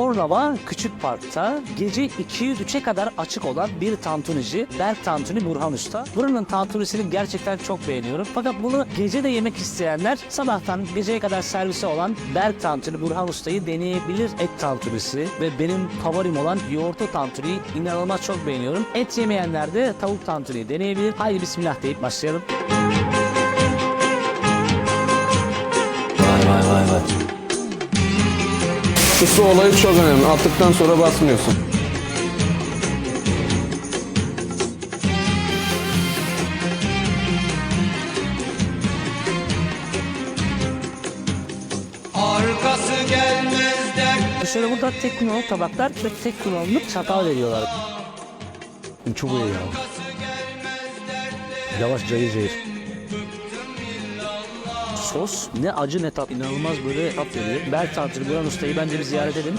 Bornova Küçük Park'ta gece 2-3'e kadar açık olan bir tantunici Berk Tantuni Burhan Usta. Buranın tantunisini gerçekten çok beğeniyorum. Fakat bunu gece de yemek isteyenler sabahtan geceye kadar servisi olan Berk Tantuni Burhan Usta'yı deneyebilir et tantunisi ve benim favorim olan yoğurtlu tantuniyi inanılmaz çok beğeniyorum. Et yemeyenler de tavuk tantuniyi deneyebilir. Haydi bismillah deyip başlayalım. Vay vay vay vay. Su olayı çok önemli. Attıktan sonra basmıyorsun. Arkası gelmez dert Şöyle burada tek kullanımlık tabaklar ve tek kullanımlık çatal veriyorlar. Çok iyi ya. Yavaş cayır cayır. Sos ne acı ne tat. İnanılmaz böyle tat veriyor. Berk Tantuni Buran Usta'yı bence bir ziyaret edin.